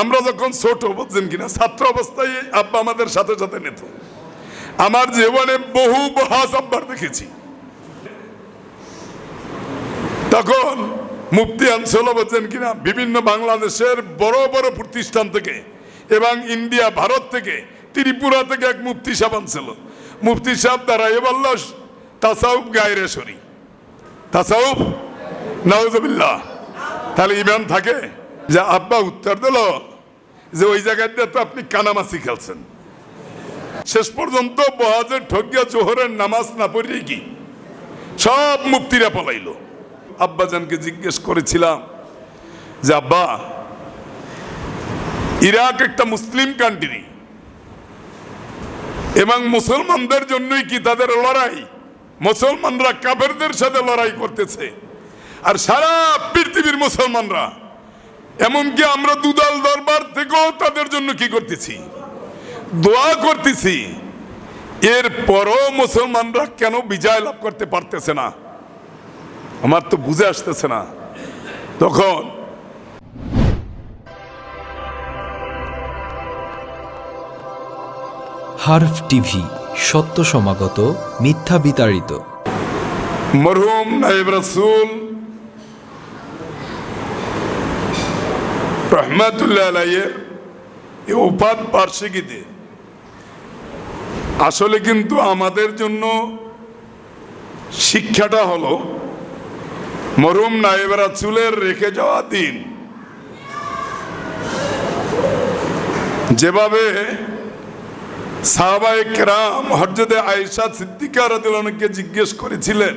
আমরা যখন ছোট বুঝছেন কিনা, ছাত্র অবস্থায় আব্বা আমাদের সাথে সাথে নিত। আমার জীবনে বহু বহাস আব্বার দেখেছি। তখন মুক্তি আনছিল বলছেন কিনা, বিভিন্ন বাংলাদেশের বড় বড় প্রতিষ্ঠান থেকে এবং ইন্ডিয়া, ভারত থেকে, ত্রিপুরা থেকে এক মুফতি সাহেব আনছিল। মুফতি সাহেব দ্বারা এ বলল গায়রে সরি তাসাউফ, নাউজবিল্লাহ। তাহলে ইমান থাকে? যে আব্বা উত্তর দিল যে ওই জায়গাতে তো আপনি কানামাসি খেলছেন। শেষ পর্যন্ত বহাজের ঠকিয়া জোহরের নামাজ না পড়িয়ে কি? সব মুক্তিরা পলাইলো। আব্বাজানকে জিজ্ঞেস করেছিলাম যে, আব্বা, ইরাক একটা মুসলিম কান্ট্রি এবং মুসলমানদের জন্যই কি তাদের লড়াই? মুসলমানরা কাফেরদের সাথে লড়াই করতেছে। আর সারা পৃথিবীর মুসলমানরা এমনকি আমরা দুদল দরবার থেকেও তাদের জন্য কি করতেছি? দোয়া করতেছি। এর পরও মুসলমানরা কেন বিজয় লাভ করতে পারতেছে না? আমার তো বুঝে আসতেছে না। তখন হার্ফ টিভি সত্য সমাগত মিথ্যা বিতাড়িত। মরহুম নাইব রসুল রহমাতুল্লাহ আলাইয়ের এই উপাদ বার্ষিকীতে আসলে কিন্তু আমাদের জন্য শিক্ষাটা হলো মরুম নাইব চুলের রেখে যাওয়া দিন। যেভাবে সাহাবায়ে কেরাম হরজতে আয়েশা সিদ্দিকা রাদিয়াল্লাহুকে জিজ্ঞেস করেছিলেন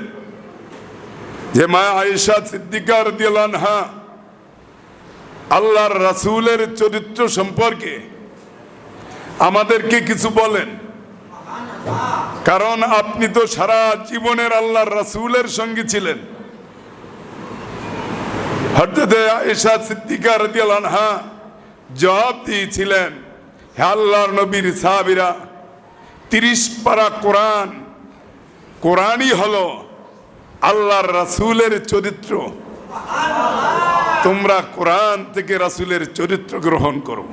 যে, মা আয়েশা সিদ্দিকা রাদিয়াল্লাহা আল্লাহর রাসূলের চরিত্র সম্পর্কে আমাদেরকে কিছু বলেন। কারণ আপনি তো সারা জীবনের আল্লাহর রাসূলের সঙ্গে ছিলেন। হরজতে আয়েশা সিদ্দিকা রাদিয়াল্লাহা জবাব দিয়েছিলেন, হে আল্লাহর নবীর সাহাবিরা, তিরিশ পারা কোরআন, কোরআনই হলো আল্লাহর রাসূলের চরিত্র। তোমরা কোরআন থেকে রাসূলের চরিত্র গ্রহণ করো।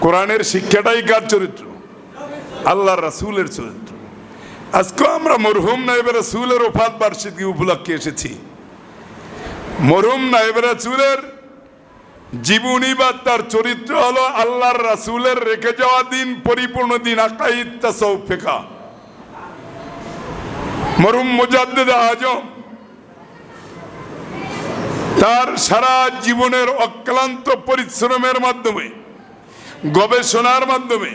কোরআনের শিক্ষাটাই কার চরিত্র? আল্লাহর রাসূলের চরিত্র। আজকে আমরা মরহুম নাইব রাসূলের ওফাত বার্ষিকী উপলক্ষে এসেছি। মরহুম নাইব রাসূলের জীবনী বা তার চরিত্র হলো আল্লাহর রাসূলের রেখে যাওয়া দিন, পরিপূর্ণ দিন আকাইদ তাসাউফ ফিকা মরুম মুজাদ্দিদ আজম তার সারা জীবনের অক্লান্ত পরিশ্রমের মাধ্যমে, গবেষণার মাধ্যমে,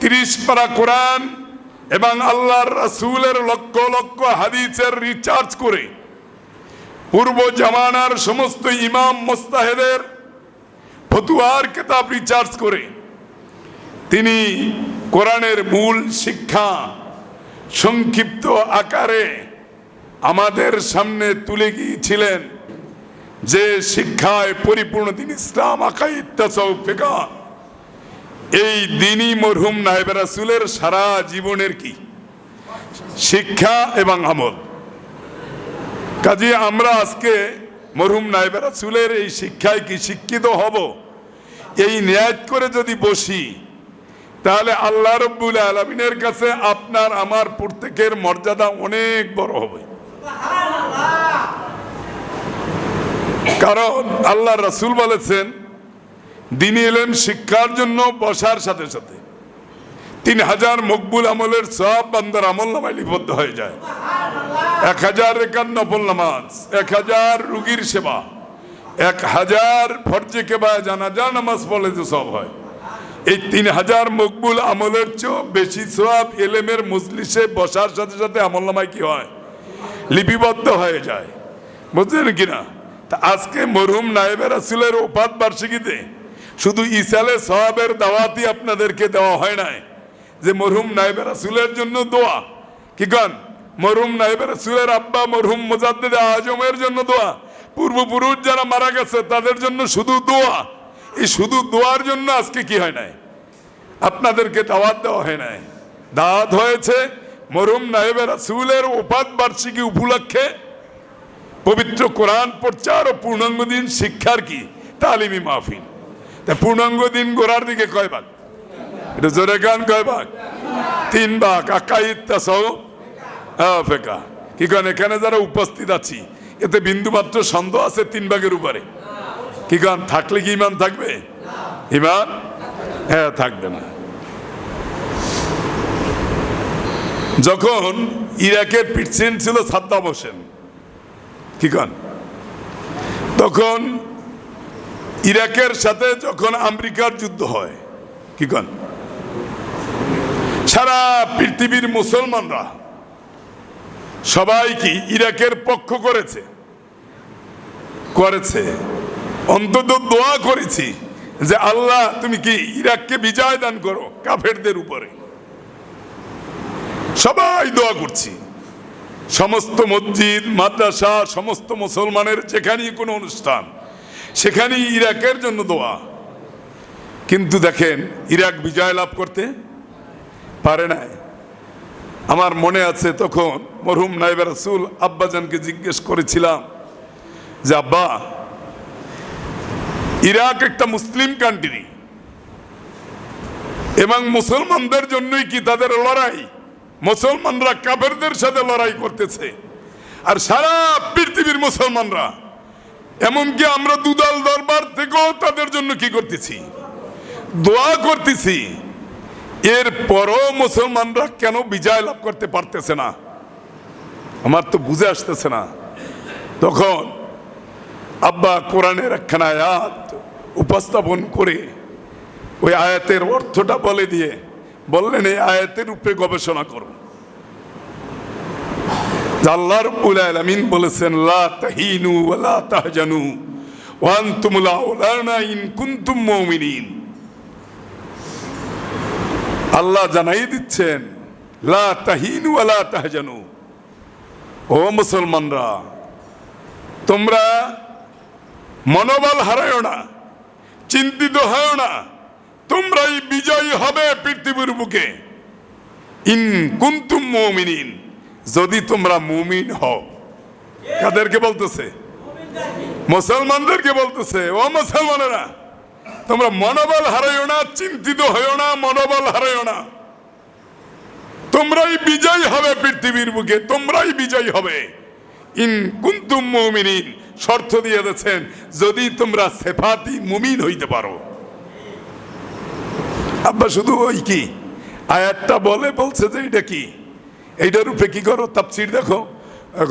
তিরিশ পারা কোরআন এবং আল্লাহর রাসুলের লক্ষ লক্ষ হাদিসের রিচার্জ করে, পূর্ব জামানার সমস্ত ইমাম মোস্তাহেদের ফতুয়ার কেতাব রিচার্জ করে, তিনি কোরআনের মূল শিক্ষা সংক্ষিপ্ত আকারে আমাদের সামনে তুলে গিয়েছিলেন। যে শিক্ষায় পরিপূর্ণ দিন ইসলাম এই দিনই মরহুম নায়েব রাসূলের সারা জীবনের কি? শিক্ষা এবং আমল। কাজে আমরা আজকে মরহুম নাইবের রাসূলের এই শিক্ষায় কি শিক্ষিত হব? এই ন্যায় করে যদি বসি, তাহলে আল্লাহ রব্বুল আলমিনের কাছে আপনার, আমার প্রত্যেকের মর্যাদা অনেক বড় হবে। কারণ আল্লাহ রাসূল বলেছেন, দিনী এলেম শিক্ষার জন্য বসার সাথে সাথে তিন হাজার মকবুল আমলের সব বান্দার আমল নামায় লিপিবদ্ধ হয়ে যায়। এক হাজার একান্ন নফল নামাজ, এক হাজার রুগীর সেবা, এক হাজার ফর্জে কেবা জানাজা নামাজ পড়লে যে সব হয়। এই তিন হাজার মকবুল আমলের চেয়েও বেশি সব এলেমের মজলিসে বসার সাথে সাথে আমল নামায় কি হয়? লিপিবদ্ধ হয়ে যায়। বুঝলেন কিনা? তা আজকে মরহুম নায়েবের রাসূলের ওপাত বার্ষিকীতে শুধু ইসালে সহাবের দাওয়াতি আপনাদেরকে দেওয়া হয় নাই। যে মরহুম নায়েবের রাসূলের জন্য দোয়া। কি কন? মরহুম নাইবের সুরের আব্বা মরহুম মুজাদ্দিদ আজমের জন্য দোয়া। পূর্বপুরুষ যারা মারা গেছে, তাদের জন্য শুধু দোয়া। এই শুধু দোয়ার জন্য আজকে কি হয় নাই? আপনাদেরকে দাওয়াত দেওয়া হয় নাই। দাওয়াত হয়েছে মরহুম নাইবের সুলের উপাদ বার্ষিকী উপলক্ষে পবিত্র কোরআন প্রচার ও পূর্ণাঙ্গ দিন শিক্ষার কি? তালিমি মাহফিল। তা পূর্ণাঙ্গ দিন গোড়ার দিকে কয় ভাগ? এটা জোরে গান কয় ভাগ? তিন ভাগ। আকাইদ তাসাও ফেকা। কি কারণ এখানে যারা উপস্থিত আছি, এতে বিন্দু মাত্র সন্দেহ আছে তিন ভাগের উপরে। কি কারণ থাকলে কি ইমান থাকবে? ইমান? হ্যাঁ থাকবে না। যখন ইরাকের প্রেসিডেন্ট ছিল সাদ্দাম হোসেন কি কারণ তখন ইরাকের সাথে যখন আমেরিকার যুদ্ধ হয় কি কন সারা পৃথিবীর মুসলমানরা সবাই কি ইরাকের পক্ষ করেছে করেছে। অন্তত দোয়া করেছি যে আল্লাহ, তুমি কি ইরাককে বিজয় দান করো কাফেরদের উপরে? সবাই দোয়া করছি। সমস্ত মসজিদ, মাদ্রাসা, সমস্ত মুসলমানের যেখানেই কোনো অনুষ্ঠান, সেখানেই ইরাকের জন্য দোয়া। কিন্তু দেখেন, ইরাক বিজয় লাভ করতে পারে নাই। আমার মনে আছে তখন মরহুম নাইবা রাসুল আব্বাজানকে জিজ্ঞেস করেছিলাম যে, আব্বা, ইরাক একটা মুসলিম কান্ট্রি এবং মুসলমানদের জন্যই কি তাদের লড়াই? মুসলমানরা কাফেরদের সাথে লড়াই করতেছে। আর সারা পৃথিবীর মুসলমানরা, এমনকি আমরা দুদাল দরবার থেকেও তাদের জন্য কি করতেছি? দোয়া করতেছি। এর পরও মুসলমানরা কেন বিজয় লাভ করতে পারতেছে না? আমার তো বুঝে আসতেছে না। তখন আব্বা কোরআনের একখানা আয়াত উপস্থাপন করে ওই আয়াতের অর্থটা বলে দিয়ে বললেন, এই আয়াতের উপরে গবেষণা করো। আল্লাহ রব্বুল আলামিন বলেছেন, লা তাহিনু ওয়া লা তাহজানু ওয়া আনতুমুল আউলানা ইন কুনতুম মুমিনিন। আল্লাহ জানাই দিচ্ছেন, লা তাহিনু ওয়া লা তাহজানু। ও মুসলমানরা, তোমরা মনোবল হারায়ো না, চিন্তিত হয় না। তোমরাই বিজয়ী হবে পৃথিবীর বুকে। ইন কুন্তুম মুমিনিন, যদি তোমরা মুমিন হও। কাদেরকে বলতেছে? মুসলমানদেরকে বলতেছে, ও মুসলমানেরা, তোমরা মনোবল হারাইও না, চিন্তিত হইও না, মনোবল হারাইও না। তোমরাই বিজয়ী হবে পৃথিবীর বুকে, তোমরাই বিজয়ী হবে। ইন কুন্তুম মুমিনিন, শর্ত দিয়ে দিয়েছেন, যদি তোমরা সেফাতি মুমিন হইতে পারো। আব্বা, শুধু ওই কি? আয়াতটা বলে বলছে যে এটা কি? এইটার উপরে কি করো? তাপসির দেখো,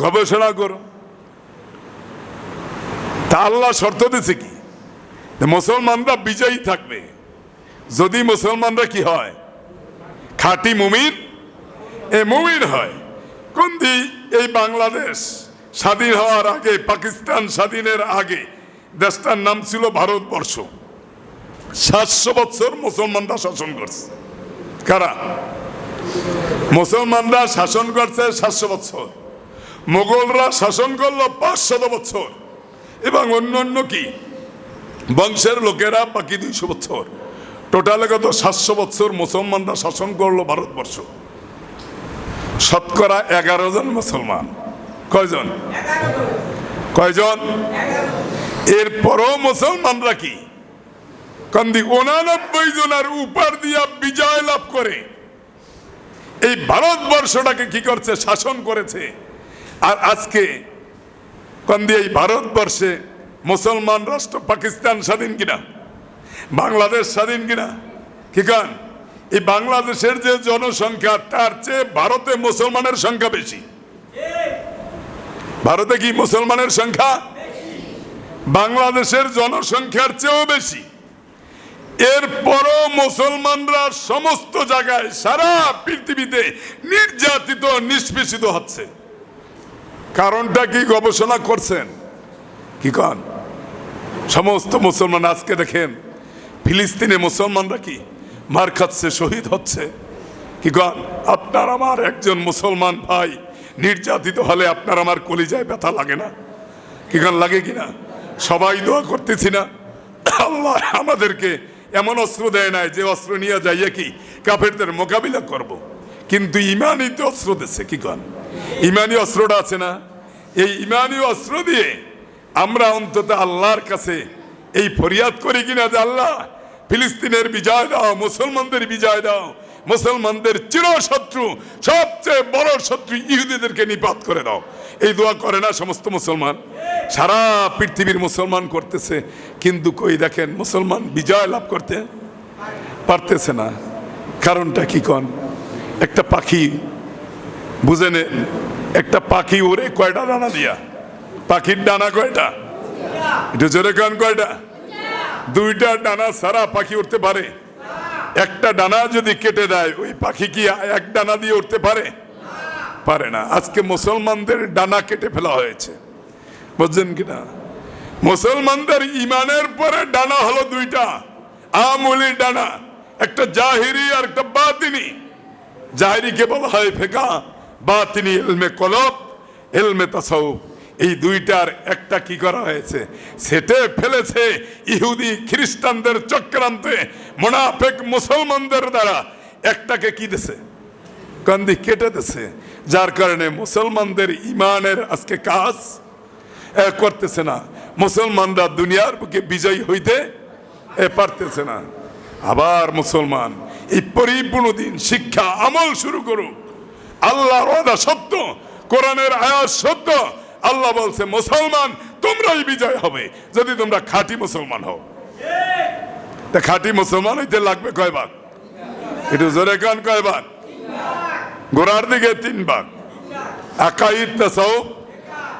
গবেষণা করো। তা আল্লাহ শর্ত দিছে কি? মুসলমানরা বিজয়ী থাকবে। যদি মুসলমানরা কি হয়? খাঁটি মুমিন? এ মুমিন হয়। কোন দি এই বাংলাদেশ স্বাধীন হওয়ার আগে, পাকিস্তান স্বাধীনের আগে, দেশটার নাম ছিল ভারতবর্ষ। সাতশো বছর মুসলমানরা শাসন করছে। কারা? মুসলমানরা শাসন করছে সাতশো বছর। মোগলরা শাসন করল পাঁচশত বছর। এবং অন্য অন্য কি? বংশের লোকেরা বাকি দুইশো বছর। টোটালে কত? সাতশো বছর মুসলমানরা শাসন করল ভারতবর্ষ। শতকরা এগারো জন মুসলমান। কয়জন? কয়জন? এরপরও মুসলমানরা কি? কান্দি উনানব্বই জনের উপর দিয়া বিজয় লাভ করে। এই ভারতবর্ষটাকে কি করছে? শাসন করেছে। আর আজকে কান্দি এই ভারতবর্ষে মুসলমান রাষ্ট্র পাকিস্তান স্বাধীন কিনা? বাংলাদেশ স্বাধীন কিনা? কি কান? এই বাংলাদেশের যে জনসংখ্যা তার চেয়ে ভারতে মুসলমানের সংখ্যা বেশি। ভারতে কি মুসলমানের সংখ্যা? বাংলাদেশের জনসংখ্যার চেয়েও বেশি। এরপরও মুসলমানরা সমস্ত জায়গায় সারা পৃথিবীতে নির্যাতিত, নিষ্পেষিত হচ্ছে। কারণটা কি গবেষণা করছেন? কি কন? সমস্ত মুসলমান আজকে দেখেন, ফিলিস্তিনে মুসলমানরা কি মার খাচ্ছে, শহীদ হচ্ছে? কি কন? আপনার আমার একজন মুসলমান ভাই নির্যাতিত হলে আপনার আমার কলিজায় ব্যথা লাগে না? কি কন, লাগে কিনা সবাই দোয়া করতেছি না। আল্লাহ আমাদেরকে এমন অস্ত্র দেয় নাই যে অস্ত্র নিয়ে যাইয়া কি কাফেরদের মোকাবিলা করব। কিন্তু ইমানই তো অস্ত্র দিচ্ছে কি কন? ইমানি অস্ত্রটা আছে না? এই ইমানি অস্ত্র দিয়ে আমরা অন্তত আল্লাহর কাছে এই ফরিয়াদ করি কিনা যে আল্লাহ, ফিলিস্তিনের বিজয় দাও, মুসলমানদের বিজয় দাও, মুসলমানদের চিরশত্রু, সবচেয়ে বড় শত্রু ইহুদিদেরকে নিপাত করে দাও। এই দোয়া করে না সমস্ত মুসলমান? সারা পৃথিবীর মুসলমান করতেছে, কিন্তু কই দেখেন মুসলমান বিজয় লাভ করতে পারতেছে না। কারণটা কি কন? একটা পাখি, বুঝে নেন, একটা পাখি ওরে কয়টা ডানা দিয়া? পাখির ডানা কয়টা? একটু জোরে কান কয়টা? দুইটা ডানা সারা পাখি উঠতে পারে। একটা ডানা যদি কেটে দেয়, ওই পাখি কি এক ডানা দিয়ে উঠতে পারে? পারে না। আজকে মুসলমানদের ডানা কেটে ফেলা হয়েছে। বুঝছেন কিনা? মুসলমানদের ইমানের পরে ডানা হলো দুইটা, আমলি ডানা, একটা জাহিরি আর একটা বাতিনি। জাহিরিকে বলা হয়? ফেকা, বাতিনি এলমে কলব এলমে তাসাউফ এই দুইটার একটা কি করা হয়েছে? সেটে ফেলেছে ইহুদি খ্রিস্টানদের চক্রান্তে মোনাফেক মুসলমানদের দ্বারা। একটাকে কি দিছে? কান্দি কেটে দিছে। যার কারণে মুসলমানদের ইমানের আজকে কাজ করতেছে না। মুসলমানরা দুনিয়ার বুকে বিজয়ী হইতে পারতেছে না। আবার মুসলমান, এই পরিপূর্ণ দিন শিক্ষা, আমল শুরু করুক। আল্লাহর ওয়াদা সত্য, কোরআনের আয়াত সত্য। আল্লাহ বলছে, মুসলমান, তোমরাই বিজয় হবে, যদি তোমরা খাঁটি মুসলমান হও। তা খাঁটি মুসলমান হইতে লাগবে কয় ভাগ? একটু জোরে কান কয় ভাগ? গোড়ার দিকে তিন ভাগ। আকাইদ তাসাও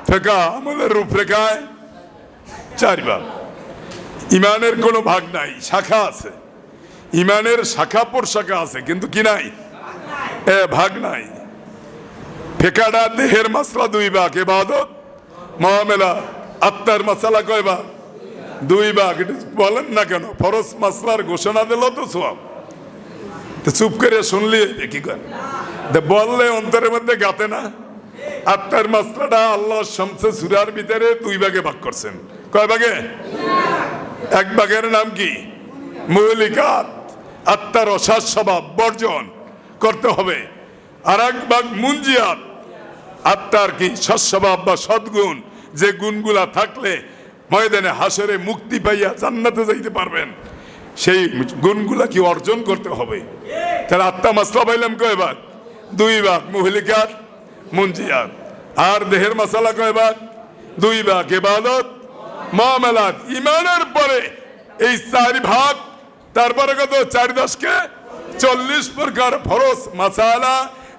ফেকা আমাদের রূপরেখায় চার ভাগ ইমানের কোনো ভাগ নাই, শাখা আছে। ইমানের শাখা শাখা আছে, কিন্তু কি নাই? এ ভাগ নাই। ফেকাটা দেহের মাসলা দুই ভাগ, এবাদত, মহামেলা, আত্মার মশালা কয় ভাগ? দুই ভাগ বলেন না কেন? ফরজ মাসলার ঘোষণা দিল তো সব চুপ করে শুনলি কি কর বললে অন্তরের মধ্যে গাতে না? আত্মার মাসলাটা আল্লাহ শামসে সুরার ভিতরে দুই ভাগে ভাগ করছেন। কয় ভাগে? এক ভাগের নাম কি? মৌলিকাত, আত্মার অসার স্বভাব, বর্জন করতে হবে। আর এক ভাগ মুঞ্জিয়াত আত্মার কি সৎস্বভাব বা সদ্গুণ যে গুণগুলা থাকলে ময়দানে হাসরে মুক্তি পাইয়া জান্নাতে যাইতে পারবেন। সেই গুণগুলা কি অর্জন করতে হবে? তাহলে আত্মা মাসলা পাইলাম কয় ভাগ? দুই ভাগ। মহিলিকাত মুঞ্জিয়াত আর দেহের মশালা কয় ভাগ? দুই ভাগ এবাদত মামেলাত ইমানের পরে এই চার ভাগ, তারপরে কত? চার দশকে চল্লিশ প্রকার ফরস মাসালা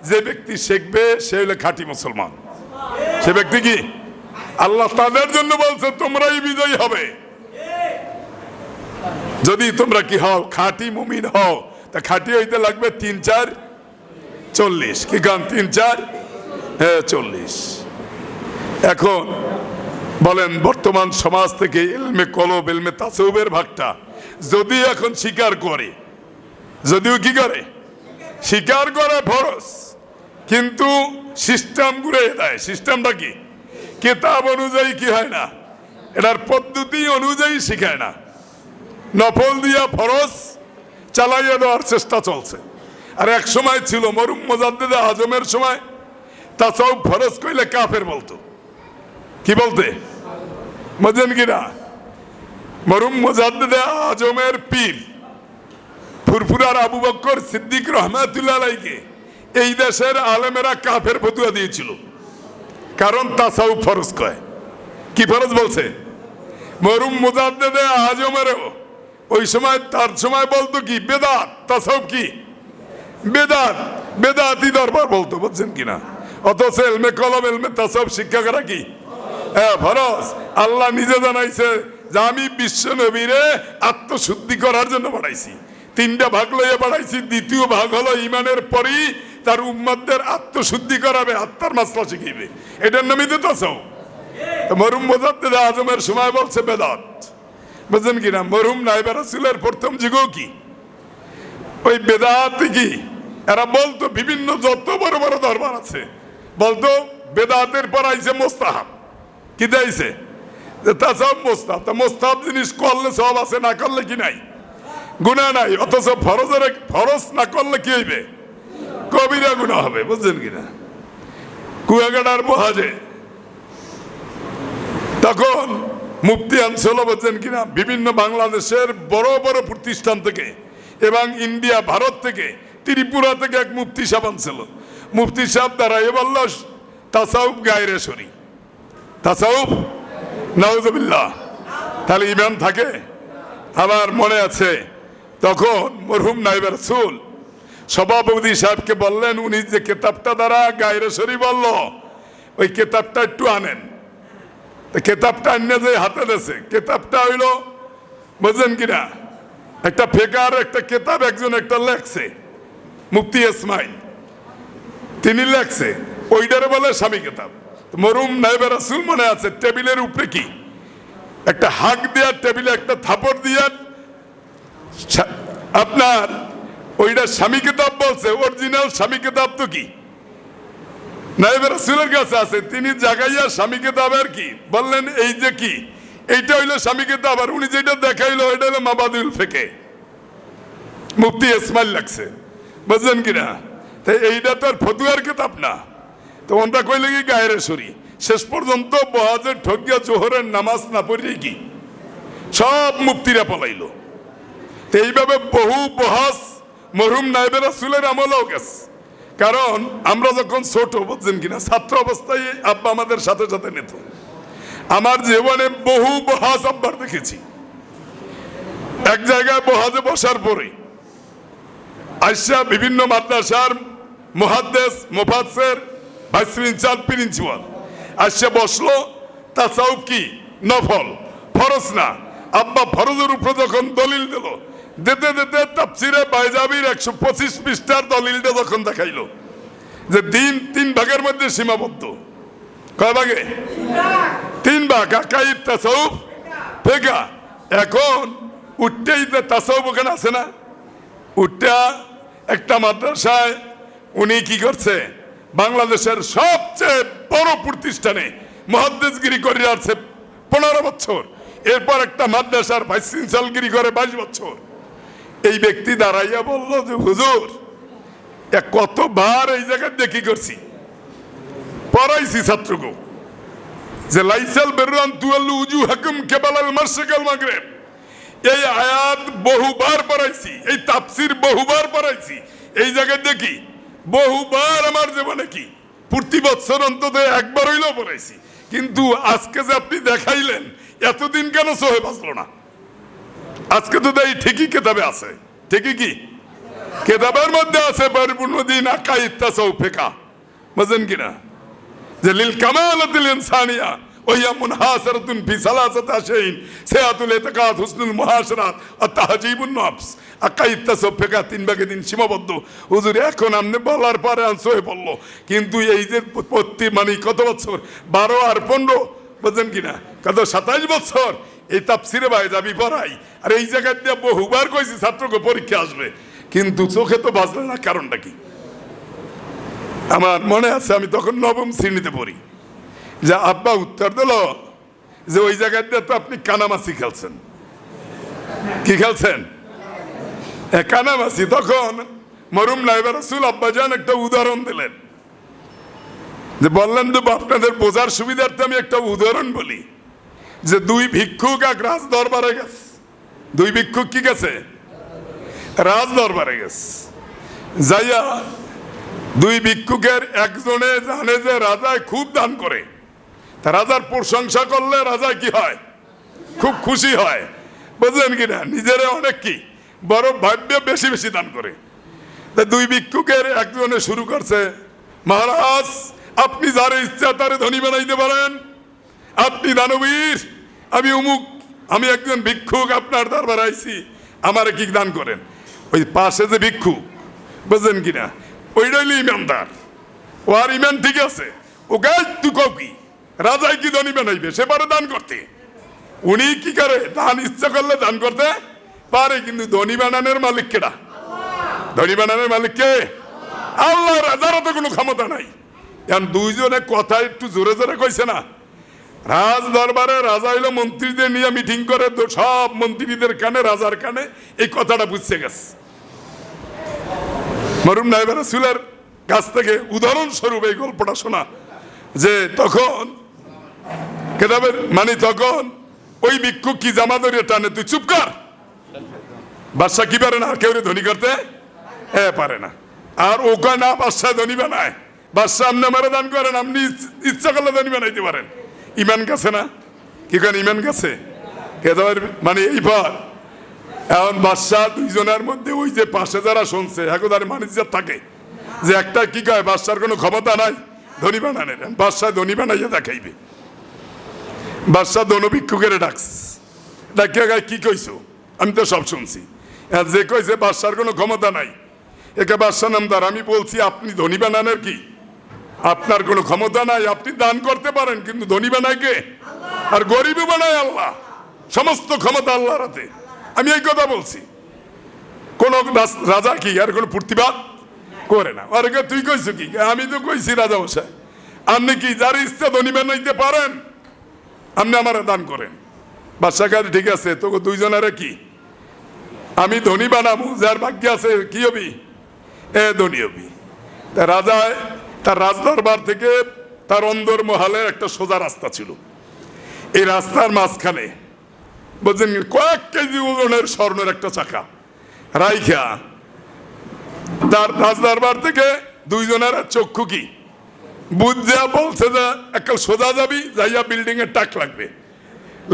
যে ব্যক্তি শিখবে, সে হলে খাঁটি মুসলমান। সে ব্যক্তি কি? আল্লাহ তাদের জন্য বলছে, তোমরাই বিজয়ী হবে। যদি তোমরা কি হও, খাঁটি মুমিন হও, তা খাঁটি হইতে লাগবে তিন চার চল্লিশ। কি গান? তিন চার হ্যাঁ চল্লিশ। এখন বলেন, বর্তমান সমাজ থেকে এলমে কলব এলমে তাসৌবের ভাগটা যদি এখন স্বীকার করে, যদিও কি করে? স্বীকার করে ফরস কিন্তু সিস্টেম ঘুরে দেয়। সিস্টেমটা কি? কেতাব অনুযায়ী কি হয় না? এটার পদ্ধতি অনুযায়ী শিখায় না। নফল দিয়া ফরস চালাইয়া দেওয়ার চেষ্টা চলছে। আর এক সময় ছিল মরুম মোজাদ্দেদে আজমের সময় তাছাও ফরস কইলে কাফের বলতো। কি বলতে? মজেন কিনা? মরুম মোজাদ্দেদে আজমের পীর, ফুরফুরার আবু বক্কর সিদ্দিক রহমাতুল্লাহ আলাইকে এই দেশের আলেমেরা কাফের ফতুয়া দিয়েছিল। কারণ তাসাউ ফরজ কয়। কি ফরজ বলছে? মরুম মুজাদ্দেদে আজমেরও ওই সময়, তার সময় বলতো কি? বেদাত। তাসাউ কি? বেদাত। বেদাতি দরবার বলতো, বুঝছেন কিনা? অথচ এলমে কলম, এলমে তাসাউ শিক্ষা করা কি? হ্যাঁ ফরজ। আল্লাহ নিজে জানাইছে যে আমি বিশ্ব নবীরে আত্মশুদ্ধি করার জন্য বাড়াইছি তিনটা ভাগ লইয়া বাড়াইছি দ্বিতীয় ভাগ হলো ইমানের পরই তার উম্মাদের আত্মশুদ্ধি করাবে, আত্মার মাসলা শিখিবে এটার নামই তো তাসাউ মরুম মোজাদ্দেদ আজমের সময় বলছে বেদাত। বুঝলেন কিনা মরুম নাইবা রাসুলের প্রথম যুগও কি? ওই বেদাত কি? এরা বলতো বিভিন্ন যত বড় বড় দরবার আছে বলতো, বেদাতের পর আইছে মোস্তাহাব, কি দিয়েছে? তা মোস্তাব তা মোস্তাব জিনিস করলে সব আছে, না করলে কি নাই? গুণা নাই, অথচ ফরজের ফরজ না করলে কি হইবে? কবিরা গুণা হবে, বুঝছেন কিনা? কুয়াগাড়ার মহাজে তখন মুক্তি আনছিল বলছেন কিনা, বিভিন্ন বাংলাদেশের বড় বড় প্রতিষ্ঠান থেকে এবং ইন্ডিয়া, ভারত থেকে, ত্রিপুরা থেকে এক মুফতি সাহেব আনছিল মুফতি সাহেব এ বলল, তাসাউফ গায়রে সরি তাসাউফ? নাউজবিল্লাহ। তাহলে ইমান থাকে? আমার মনে আছে, তখন মরহুম নাইবার সুল সভাপতি সাহেবকে বললেন, উনি যে কেতাবটা দ্বারা গায়রে সরি বলল, ওই কেতাবটা একটু আনেন। কেতাবটা আনিয়ে যে হাতে দেশে কেতাবটা হইল, বুঝলেন কিনা একটা ফেকার একটা কেতাব, একজন একটা লেখছে মুক্তি ইসমাইল। তিনি লেখছে, ওইটারে বলে স্বামী কেতাব। মরুম নাইবে রাসুল মনে আছে, টেবিলের উপরে কি? একটা হাক দেওয়ার টেবিলে একটা থাপড় দিয়ার আপনার ওইটা স্বামী কিতাব বলছে, অরিজিনাল স্বামী কিতাব তো কি? নাইবে রাসুলের কাছে আছে, তিনি জাগাইয়া স্বামী কিতাবের কি? বললেন, এই যে কি? এইটা হইল স্বামী কিতাব, আর উনি যেটা দেখাইলো এটা হলো মাবাদুল ফেকে। মুফতি ইসমাইল লাগছে বুঝলেন কিনা? তাই এইটা তো আর ফতুয়ার কিতাব না। তো ওনটা কইলে কি গায়ের সরি? শেষ পর্যন্ত বহাজের ঠকিয়া জোহরের নামাজ না পড়িয়ে কি? সব মুক্তিরা পলাইলো। তো এইভাবে বহু বহাজ মরহুম নাইবের রাসুলের আমলেও গেছে। কারণ আমরা যখন ছোট বুঝছেন কিনা, ছাত্র অবস্থায় আব্বা আমাদের সাথে সাথে নিত। আমার জীবনে বহু বহাস আব্বার দেখেছি। এক জায়গায় বহাজে বসার পরে আইসা বিভিন্ন মাদ্রাসার মুহাদ্দেস মুফাসসির ভাইস প্রিন্সিপাল প্রিন্সিপাল আইসা বসল তাসাউফ কি? নফল। ফরজ না। আব্বা ফরজের উপরে যখন দলিল দিল, দিতে দিতে তাফসিরে বাইজাবির একশো পঁচিশ পৃষ্ঠার দলিলটা যখন দেখাইলো, যে দিন তিন ভাগের মধ্যে সীমাবদ্ধ। কয় ভাগে? তিন ভাগ। আকাইদ তাসাউফ, ফেকা। এখন উঠতেই তো তাসাউফ ওখানে আছে না উঠটা একটা মাদ্রাসায় উনি কি করছে? বাংলাদেশের সবচেয়ে বড় প্রতিষ্ঠানে মহাদেশগিরি করে আসছে পনেরো বছর। এরপর একটা মাদ্রাসার ভাইস প্রিন্সিপালগিরি করে বাইশ বছর। এই ব্যক্তি দাঁড়াইয়া বলল যে, হুজুর কতবার এই জায়গায় দেখি করছি। পড়াইছি ছাত্রকে যে লাইসাল বেরুয়ান তুয়াল্লু উজু হাকুম কেবালাল মার্শেকাল মাগরেব। এই আয়াত বহুবার পড়াইছি, এই তাপসির বহুবার পড়াইছি, এই জায়গায় দেখি বহুবার আমার জীবনে কি? প্রতি বছর অন্তত একবার হইলেও পড়াইছি কিন্তু আজকে যে আপনি দেখাইলেন, এতদিন কেন সহে বাঁচলো না? আজকে তো এই ঠিকই কেতাবে আছে। ঠিকই কি? কেতাবের মধ্যে আছে পরিপূর্ণ দিন আকা ইত্তাসাউ ফেকা বুঝেন কিনা? যে লিল কামালাতিল ইনসানিয়া আর দিন সীমাবদ্ধ। এখন বলার পরে হয়ে কিন্তু এই যে প্রতি মানে কত বছর? বারো আর পনেরো বুঝলেন কিনা? কত? সাতাইশ বছর। এই তাপসিরে ভাই যাবি পড়াই। আর এই জায়গায় দিয়ে বহুবার কইছি ছাত্রকে পরীক্ষা আসবে। কিন্তু চোখে তো বাজলে না, কারণটা কি? আমার মনে আছে আমি তখন নবম শ্রেণীতে পড়ি। যে আব্বা উত্তর দিল যে ওই জায়গাতে তো আপনি কানামাছি খেলছেন। কি খেলছেন? কানামাছি তখন মরুম নাইবার রসুল আব্বাজান একটা উদাহরণ দিলেন। যে বললেন যে আপনাদের বোঝার সুবিধার্থে আমি একটা উদাহরণ বলি। যে দুই ভিক্ষুক এক রাজ দরবারে গেছে। দুই ভিক্ষুক কি গেছে? রাজ দরবারে গেছে। যাইয়া দুই ভিক্ষুকের একজনে জানে যে রাজায় খুব দান করে। রাজার প্রশংসা করলে রাজা কি হয়? খুব খুশি হয়। বুঝলেন কি না? নিজেরা অনেক কি? বড় ভাব্য বেশি বেশি দান করে। তা দুই ভিক্ষুকের একজনে শুরু করছে, মহারাজ, আপনি যারে ইচ্ছা তারে ধনী বানাইতে পারেন। আপনি দানবীর, আমি অমুক আমি একজন ভিক্ষুক আপনার দরবার আইছি আমারে কি দান করেন? ওই পাশে যে ভিক্ষুক, বুঝলেন কিনা ওইটাই হলো ইমানদার। ও আর ইমান ঠিক আছে। ও গাছ তুই কও রাজাই কি ধনী বানাইবে? সে পারে দান করতে। উনি কি করে? দান ইচ্ছা করলে দান করতে পারে, কিন্তু ধনী বানানোর মালিক কেডা? ধনী বানানোর মালিক কে? আল্লাহ, রাজারও তো কোনো ক্ষমতা নাই। এখন দুইজনে কথা একটু জোরে জোরে কইছে না। রাজ দরবারে রাজা হইল মন্ত্রীদের নিয়ে মিটিং করে, তো সব মন্ত্রীদের কানে, রাজার কানে এই কথাটা বুঝছে গেছে। মরুম নাইবার রসুলের কাছ থেকে উদাহরণস্বরূপ এই গল্পটা শোনা যে তখন কেতাবের মানে তখন, ওই ভিক্ষুক কি জামা ধরে টানে? তুই চুপ কর। বাদশাহ কি পারে না? আর কেউ ধনী করতে? এ, পারে না। আর ওকে না বাদশাহ ধনী বানায়। বাদশাহ আপনি আমারে দান করেন আপনি ইচ্ছা করলে ধনী বানাইতে পারেন। ইমান গেছে না? কি কেন ইমান গেছে? এবার মানে এইবার এখন বাদশাহ দুইজনের মধ্যে ওই যে পাশে যারা শুনছে একদার মানুষের থাকে। যে একটা কি কয়, বাদশার কোনো ক্ষমতা নাই, ধনী বানানের। বাদশাহ ধনী বানাইয়া দেখাইবে। বাদশাহ দনভিক্ষুকের ডাকস ডাকিয়া গায়, কি কইছো? আমি তো সব শুনছি। যে কইছে বাদশার কোনো ক্ষমতা নাই, একে বাদশাহ নামদার। আমি বলছি, আপনি ধনী বানানোর কি? আপনার কোনো ক্ষমতা নাই। আপনি দান করতে পারেন, কিন্তু ধনী বানায় কে? আর গরিবও বানায় আল্লাহ। সমস্ত ক্ষমতা আল্লাহর হাতে। আমি এই কথা বলছি। কোন রাজা কি আর কোনো প্রতিবাদ করে না? আর তুই কইছো কি? আমি তো কইছি রাজা মশাই আপনি কি যার ইচ্ছা ধনী বানাইতে পারেন? আপনি আমার দান করেন। বাদশাহ ঠিক আছে, তোকে দুইজনের কি? আমি ধনী বানাবো, যার ভাগ্য আছে, কি হবি? এ ধনী হবি। তা রাজা, তার রাজদরবার থেকে তার অন্দর মহলের একটা সোজা রাস্তা ছিল। এই রাস্তার মাঝখানে বলছেন কয়েক কেজি ওজনের স্বর্ণের একটা চাকা। রাইখা, তার রাজদরবার থেকে দুইজনের চক্ষু কি? বুঝা বলছে যে একটা সোজা যাবি, যাইয়া বিল্ডিং এর টাক লাগবে।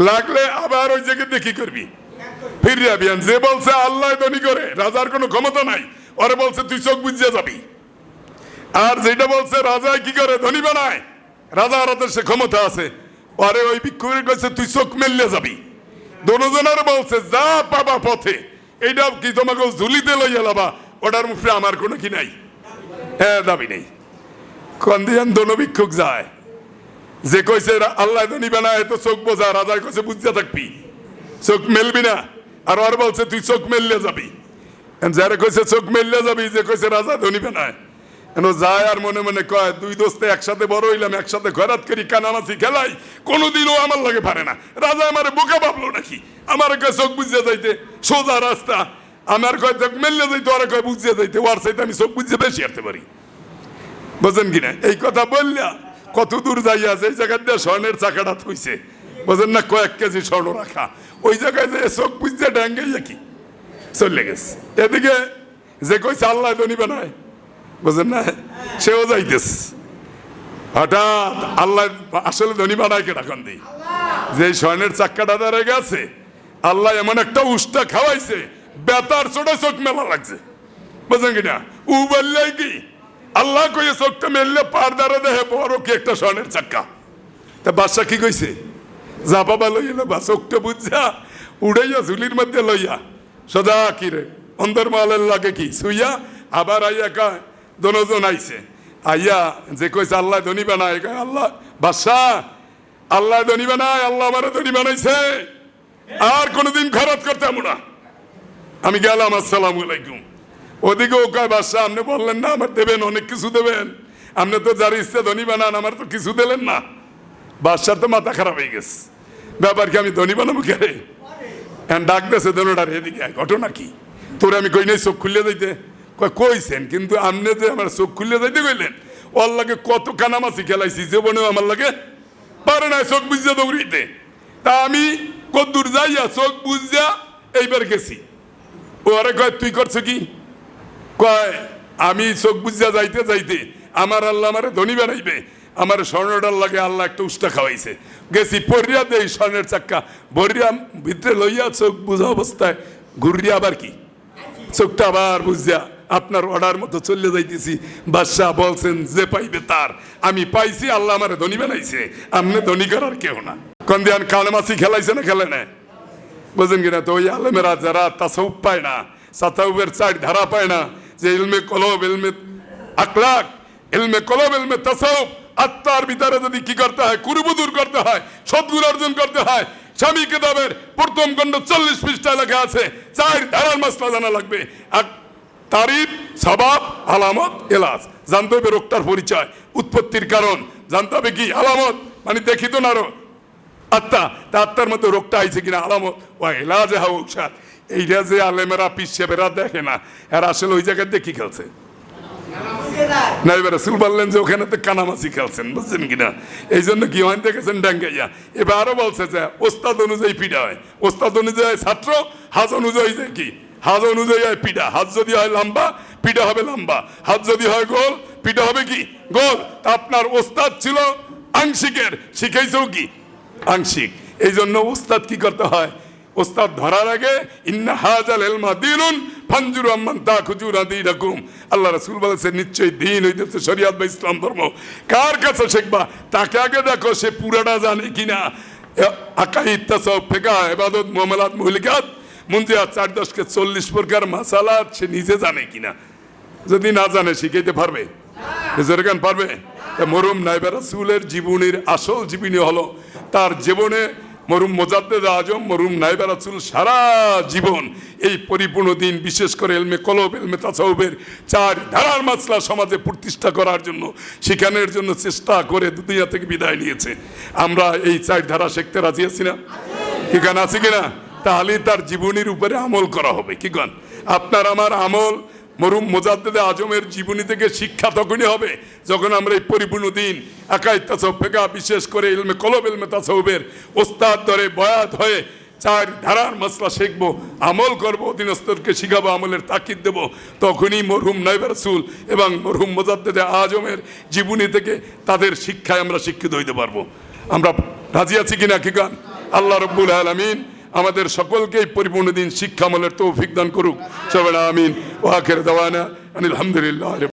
লাগলে আবার ওই জায়গায় দেখি করবি? ফিরে আর যে বলছে আল্লাহ ধনী করে, রাজার কোনো ক্ষমতা নাই, ওরে বলছে তুই চোখ বুঝিয়ে যাবি। আর যেটা বলছে রাজা কি করে, ধনী বানায়? রাজার হাতে সে ক্ষমতা আছে। পরে ওই ভিক্ষুকের কাছে তুই চোখ মেললে যাবি। দোনোজনের বলছে, যা পাবা পথে। এইটা কি তোমাকে ঝুলিতে লইয়া লাবা? ওটার মুখে আমার কোনো কি নাই? হ্যাঁ দাবি নেই। কন্দিয়ান দোনো ভিক্ষুক যায়। যে কইছে আল্লাহ ধনী বানায় তো চোখ বোঝা রাজা কইছে বুঝতে থাকবি। চোখ মেলবি না, আর ওর বলছে, তুই চোখ মেললে যাবি। যারা কইছে, চোখ মেললে যাবি, যে কইছে, রাজা ধনী বানায় কেন যায় আর মনে মনে কয়, দুই দোস্তে একসাথে বড় হইলাম, একসাথে ঘরাত করি, কানামাছি খেলাই, কোনোদিনও আমার লাগে পারে না। রাজা আমারে বোকা ভাবলো নাকি? আমার কয়, চোখ বুঝিয়ে যাইতে, সোজা রাস্তা। আমার কয়, চোখ মেললে যাইতে, ওরা কয়, বুঝিয়ে যাইতে। ওর চাইতে আমি চোখ বুঝিয়ে বেশি আসতে পারি। বুঝেন কিনা এই কথা বললা কত দূর যাইয়া আছে, এই জায়গায় দিয়ে স্বর্ণের চাকাটা থইছে। বোঝেন না কয়েক কেজি স্বর্ণ রাখা। ওই জায়গায় যে চোখ বুঝছে ড্যাঙ্গাইয়া কি চলে গেছে। এদিকে যে কইছে, আল্লাহ ধনী বানায়। বুঝেন না? সেও যাইতেছে। হঠাৎ আল্লাহ আসলে ধনী বানায় কেটা কোন দিই? যে স্বর্ণের চাক্কাটা ধরে গেছে, আল্লাহ এমন একটা উষ্টা খাওয়াইছে, বেতার ছোট চোখ মেলা লাগছে। বুঝলেন কিনা উ বললে কি আল্লাহ কইয়ে চোখটা মেললে পার দ্বারা দেহে বড় কি একটা স্বর্ণের চাক্কা। তা বাদশা কি কইছে? যা বাবা লইয়া বা চোখটা বুঝা, উড়াইয়া ঝুলির মধ্যে লইয়া। সদা কি রে? অন্দর মালের লাগে কি? শুইয়া আবার আইয়া কয়, দনোজন আইছে। আইয়া যে কইছে, আল্লাহ ধনী বানায়। কয়, আল্লাহ বাদশাহ আল্লাহ ধনী বানায়, আল্লাহ আমার ধনী বানাইছে। আর কোনোদিন খরচ করতাম না। আমি গেলাম, আসসালামু আলাইকুম। ওদিকে ও কয়, বাদশাহ, আপনি বললেন না, আমার দেবেন, অনেক কিছু দেবেন। আপনি তো যার ইচ্ছে ধনী বানান, আমার তো কিছু দিলেন না। বাদশার তো মাথা খারাপ হয়ে গেছে। ব্যাপার কি, আমি ধনী বানাবো কে এখন ডাক দেছে দোনোটার এদিকে, ঘটনা কি? তোর আমি কই নাই চোখ খুললে যাইতে? কইছেন, কিন্তু আপনি যে আমার চোখ খুললে যাইতে কইলেন, ওর লাগে কত কানামাছি খেলাইছি, জীবনেও আমার লাগে পারে না চোখ বুঝিয়া দৌড়িতে। তা আমি কদ্দূর যাইয়া চোখ বুঝিয়া এইবার গেছি। ওরে কয়, তুই করছ কি? কয়, আমি চোখ বুঝিয়া যাইতে যাইতে আমার আল্লাহ আমারে ধনী বানাইবে। আমার স্বর্ণটার লাগে আল্লাহ একটা উষ্টা খাওয়াইছে। গেছি পরিয়া দেই স্বর্ণের চাক্কা। ভরিয়া ভিতরে লইয়া চোখ বুঝা অবস্থায় ঘুরিয়া আবার কি? চোখটা আবার বুঝিয়া আপনার অর্ডার মতো চলে যাইতেছি। বাদশাহ বলছেন, যে পাইবে তার। আমি পাইছি, আল্লাহ আমারে ধনী বানাইছে। আমনে ধনী করার কেউ না। কন্দিয়ান কালমাসি খেলাইছে না খেলে না? বুঝেন কিনা তো, ওই আলেমেরা যারা তাসাউফ পায় না সাতাউবের চার ধারা পায় না। যে ইলমে কলব, ইলমে আকলাক ইলমে কলব, ইলমে তাসাউফ, আত্মার ভিতরে যদি কি করতে হয়? কুরুবু দূর করতে হয়, সদ্গুণ অর্জন করতে হয়। স্বামী কিতাবের প্রথম খণ্ড চল্লিশ পৃষ্ঠা লেখা আছে, চার ধারার মাসলা জানা লাগবে। আর তারিফ, সবাব, আলামত এলাজ জানতে হবে রোগটার পরিচয়, উৎপত্তির কারণ। জানতে হবে কি? আলামত মানে দেখিত না রোগ আত্মা, তা আত্মার মধ্যে রোগটা আইছে কিনা? আলামত ও এলাজ হা ঔষধ এইটা যে আলেমেরা পিসেবেরা দেখে না, এরা আসলে ওই জায়গায় দেখি খেলছে? নাইবার রাসুল বললেন যে ওখানে তো কানামাছি খেলছেন, বুঝছেন কিনা? এই জন্য কি হয় দেখেছেন ডাঙ্গাইয়া এবার আরও বলছে যে, ওস্তাদ অনুযায়ী পিঠা হয়। ওস্তাদ অনুযায়ী ছাত্র, হাজ অনুযায়ী যে কি? হাজ অনুযায়ী হয় পিঠা হাত যদি হয় লম্বা পিঠা হবে লম্বা। হাত যদি হয় গোল পিঠা হবে কি? গোল। আপনার ওস্তাদ ছিল আংশিকের। শিখাইছেও কি? আংশিক। এই জন্য ওস্তাদ কি করতে হয়? ওস্তাদ ধরার আগে ইন্না হাজাল এলমা দিনুন ফাঞ্জুর আম্মান তা খুজুর আদি রকম আল্লাহ রাসূল বলেছে নিশ্চয়ই দিন হইতেছে শরিয়াত বা ইসলাম ধর্ম। কার কাছে শিখবা? তাকে আগে দেখো সে পুরাটা জানে কিনা। আকাই তাসাউ ফেকা ইবাদত মুআমালাত মুহলিকাত মুনজিয়াত চার দশকে চল্লিশ প্রকার মাসালা সে নিজে জানে কিনা। যদি না জানে শিখাইতে পারবে? যেরকম পারবে? মরুম নাইবা রাসূলের জীবনীর আসল জীবনী হলো তার জীবনে মরুম মোজাদ্দেদ আজম, মরুম নাইবা রাসূল সারা জীবন এই পরিপূর্ণ দিন, বিশেষ করে এলমে কলব, এলমে তাসাউবের চার ধারার মাসলা সমাজে প্রতিষ্ঠা করার জন্য শিখানোর জন্য চেষ্টা করে দুনিয়া থেকে বিদায় নিয়েছে। আমরা এই চার ধারা শিখতে রাজি আছি না? গান আছে কিনা? তাহলে তার জীবনীর উপরে আমল করা হবে, কি গান? আপনার আমার আমল মরুম মোজাদ্দেদে আজমের জীবনী থেকে শিক্ষা তখনই হবে যখন আমরা এই পরিপূর্ণ দিন একাই তাসব ফেকা বিশেষ করে ইলমে কলব, ইলমে তাসবের ওস্তাদ ধরে বয়াত হয়ে চার ধারার মশলা শিখব, আমল করব অধীনস্থরকে শিখাবো, আমলের তাকিদ দেবো। তখনই মরহুম নাইবার রসুল এবং মরহুম মোজাদ্দেদে আজমের জীবনী থেকে তাদের শিক্ষায় আমরা শিক্ষিত হইতে পারব। আমরা রাজি আছি কিনা কি গান? আল্লাহ রব্বুল আলমিন আমাদের সকলকেই পরিপূর্ণ দিন শিক্ষামলের তৌফিক দান করুক। সবাই আমিন। ওয়াকের দেওয়ানা। আলহামদুলিল্লাহ